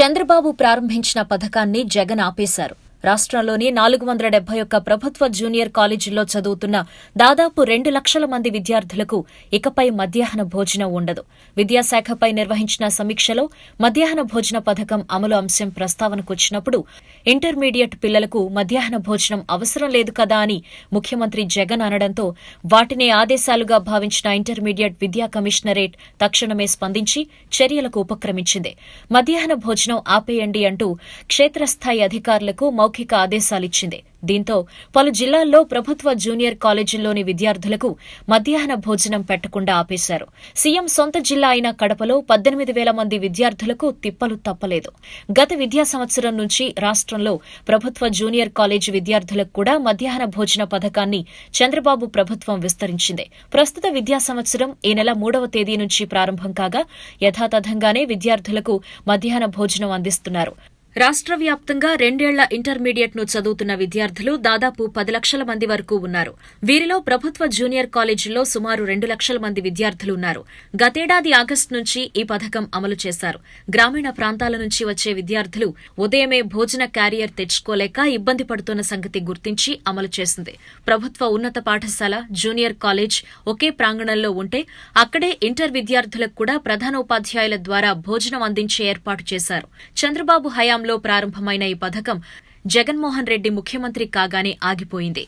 చంద్రబాబు ప్రారంభించిన పథకాన్ని జగన్ ఆపేశారు. రాష్ట్రంలోని నాలుగు వందల డెబ్బై ఒక్క ప్రభుత్వ జూనియర్ కాలేజీల్లో చదువుతున్న దాదాపు రెండు లక్షల మంది విద్యార్థులకు ఇకపై మధ్యాహ్న భోజనం ఉండదు. విద్యాశాఖపై నిర్వహించిన సమీక్షలో మధ్యాహ్న భోజన పథకం అమలు అంశం ప్రస్తావనకు వచ్చినప్పుడు ఇంటర్మీడియట్ పిల్లలకు మధ్యాహ్న భోజనం అవసరం లేదు కదా అని ముఖ్యమంత్రి జగన్ అనడంతో వాటినే ఆదేశాలుగా భావించిన ఇంటర్మీడియట్ విద్యా కమిషనరేట్ తక్షణమే స్పందించి చర్యలకు ఉపక్రమించింది. మధ్యాహ్న భోజనం ఆపేయండి అంటూ క్షేత్రస్థాయి అధికారులకు మౌఖిక ఆదేశాలిచ్చింది. దీంతో పలు జిల్లాల్లో ప్రభుత్వ జూనియర్ కాలేజీల్లోని విద్యార్థులకు మధ్యాహ్న భోజనం పెట్టకుండా ఆపేశారు. సీఎం సొంత జిల్లా అయిన కడపలో పద్దెనిమిది వేల మంది విద్యార్థులకు తిప్పలు తప్పలేదు. గత విద్యా సంవత్సరం నుంచి రాష్ట్రంలో ప్రభుత్వ జూనియర్ కాలేజీ విద్యార్థులకు కూడా మధ్యాహ్న భోజన పథకాన్ని చంద్రబాబు ప్రభుత్వం విస్తరించింది. ప్రస్తుత విద్యా సంవత్సరం ఈ నెల మూడవ తేదీ నుంచి ప్రారంభం కాగా యథాతథంగానే విద్యార్థులకు మధ్యాహ్న భోజనం అందిస్తున్నారు. రాష్ట్ర వ్యాప్తంగా రెండేళ్ళ ఇంటర్మీడియట్ను చదువుతున్న విద్యార్థులు దాదాపు పది లక్షల మంది వరకు ఉన్నారు. వీరిలో ప్రభుత్వ జూనియర్ కాలేజీల్లో సుమారు రెండు లక్షల మంది విద్యార్థులు ఉన్నారు గతేడాది ఆగస్టు నుంచి ఈ పథకం అమలు చేశారు. గ్రామీణ ప్రాంతాల నుంచి వచ్చే విద్యార్థులు ఉదయమే భోజన క్యారియర్ తెచ్చుకోలేక ఇబ్బంది పడుతున్న సంగతి గుర్తించి అమలు చేసింది. ప్రభుత్వ ఉన్నత పాఠశాల జూనియర్ కాలేజ్ ఒకే ప్రాంగణంలో ఉంటే అక్కడే ఇంటర్ విద్యార్థులకు కూడా ప్రధానోపాధ్యాయుల ద్వారా భోజనం అందించే ఏర్పాటు చేశారు. చంద్రబాబు హయాం హయాంలో ప్రారంభమైన ఈ పథకం జగన్మోహన్ రెడ్డి ముఖ్యమంత్రి కాగానే ఆగిపోయింది.